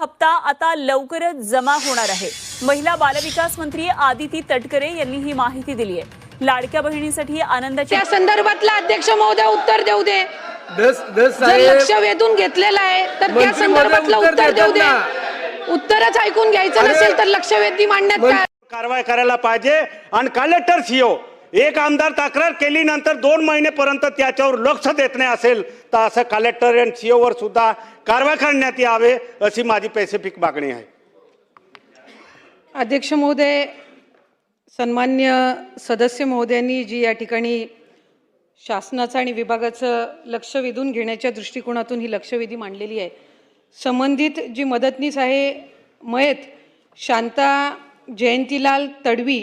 हप्ता आता लवकरच जमा होणार आहे. महिला बालविकास मंत्री आदिती तटकरे यांनी ही माहिती दिली आहे. लाडक्या बहिणीसाठी आनंदाची त्या संदर्भातला अध्यक्ष महोदय उत्तर देऊ दे. दस दस जर साहेब लक्ष वेधून घेतलेलं आहे तर त्या संदर्भातलं उत्तर उत्तर देऊ दे. देतात उत्तरच ऐकून घ्यायचं नसेल तर लक्ष वेधी मांडण्यात काय? कारवाई करायला पाहिजे आणि कलेक्टर सीओ एक आमदार तक्रार केली नंतर दोन महिनेपर्यंत त्याच्यावर लक्ष देत नाही असेल तर असं कलेक्टर अँड सी ओवर सुद्धा कारवाई करण्यात यावे अशी माझी पेसिफिक मागणी आहे. अध्यक्ष महोदय सन्मान्य सदस्य महोदयांनी जी या ठिकाणी शासनाचं आणि विभागाचं लक्ष वेधून घेण्याच्या दृष्टिकोनातून ही लक्षवेधी मांडलेली आहे. संबंधित जी मदतनीस आहे मयत शांता जयंतीलाल तडवी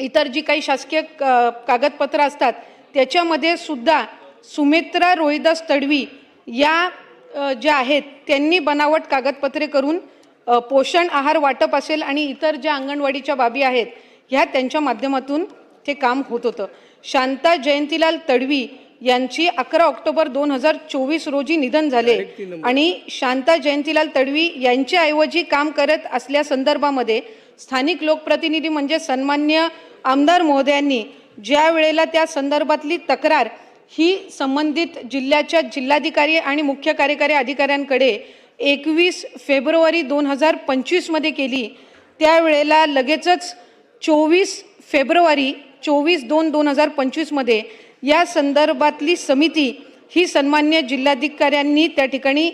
इतर जी काही शासकीय कागदपत्र असतात त्याच्यामध्ये सुद्धा सुमित्रा रोहिदास तडवी या ज्या आहेत त्यांनी बनावट कागदपत्रे करून पोषण आहार वाटप असेल आणि इतर ज्या अंगणवाडीच्या बाबी आहेत ह्या त्यांच्या माध्यमातून ते काम होत होतं. शांता जयंतीलाल तडवी यांची अकरा ऑक्टोबर दोन हजार चोवीस रोजी निधन झाले आणि शांता जयंतीलाल तडवी यांच्याऐवजी काम करत असल्या संदर्भामध्ये स्थानिक लोकप्रतिनिधी म्हणजे सन्मान्य आमदार महोदयांनी ज्या वेळेला त्या संदर्भातली तक्रार ही संबंधित जिल्ह्याच्या जिल्हाधिकारी आणि मुख्य कार्यकारी अधिकाऱ्यांकडे एकवीस फेब्रुवारी दोन हजार पंचवीसमध्ये केली. त्यावेळेला लगेचच चोवीस फेब्रुवारी चोवीस दोन दोन हजार पंचवीसमध्ये या संदर्भातली समिती ही सन्मान्य जिल्हाधिकाऱ्यांनी त्या ठिकाणी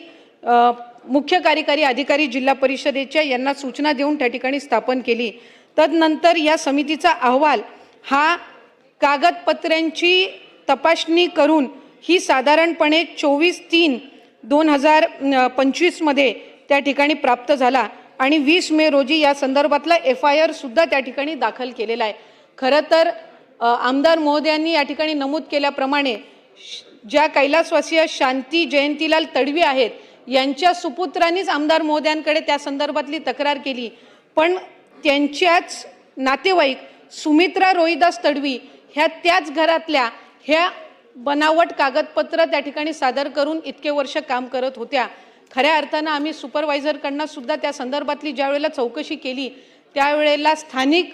मुख्य कार्यकारी अधिकारी जिल्हा परिषदेच्या यांना सूचना देऊन त्या ठिकाणी स्थापन केली. तदनंतर या समितीचा अहवाल हा कागदपत्रांची तपासणी करून ही साधारणपणे चोवीस तीन दोन हजार पंचवीसमध्ये त्या ठिकाणी प्राप्त झाला आणि वीस मे रोजी या संदर्भातला एफ आय आरसुद्धा त्या ठिकाणी दाखल केलेला आहे. खरं तर आमदार महोदयांनी या ठिकाणी नमूद केल्याप्रमाणे श- ज्या कैलासवासीय शांती जयंतीलाल तडवी आहेत यांच्या सुपुत्रांनीच आमदार महोदयांकडे त्या संदर्भातली तक्रार केली. पण त्यांच्याच नातेवाईक सुमित्रा रोहिदास तडवी ह्या त्याच घरातल्या ह्या बनावट कागदपत्र त्या ठिकाणी सादर करून इतके वर्ष काम करत होत्या. खऱ्या अर्थानं आम्ही सुपरवायझरकडनं सुद्धा त्या संदर्भातली ज्यावेळेला चौकशी केली त्यावेळेला स्थानिक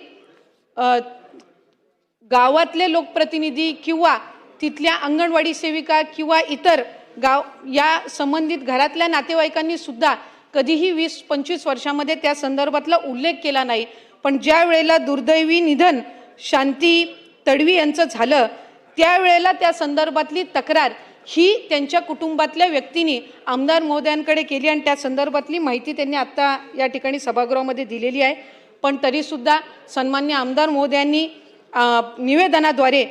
गावातले लोकप्रतिनिधी किंवा तिथल्या अंगणवाडी सेविका किंवा इतर गाव या संबंधित घरातल्या नातेवाईकांनी सुद्धा कधीही वीस पंचवीस वर्षामध्ये त्या संदर्भातला उल्लेख केला नाही. पण ज्या वेळेला दुर्दैवी निधन शांती तडवी यांचं झालं त्यावेळेला त्या संदर्भातली तक्रार ही त्यांच्या कुटुंबातल्या व्यक्तींनी आमदार महोदयांकडे केली आणि त्या संदर्भातली माहिती त्यांनी आत्ता या ठिकाणी सभागृहामध्ये दिलेली आहे. पण तरीसुद्धा सन्मान्य आमदार महोदयांनी निवेदनाद्वारे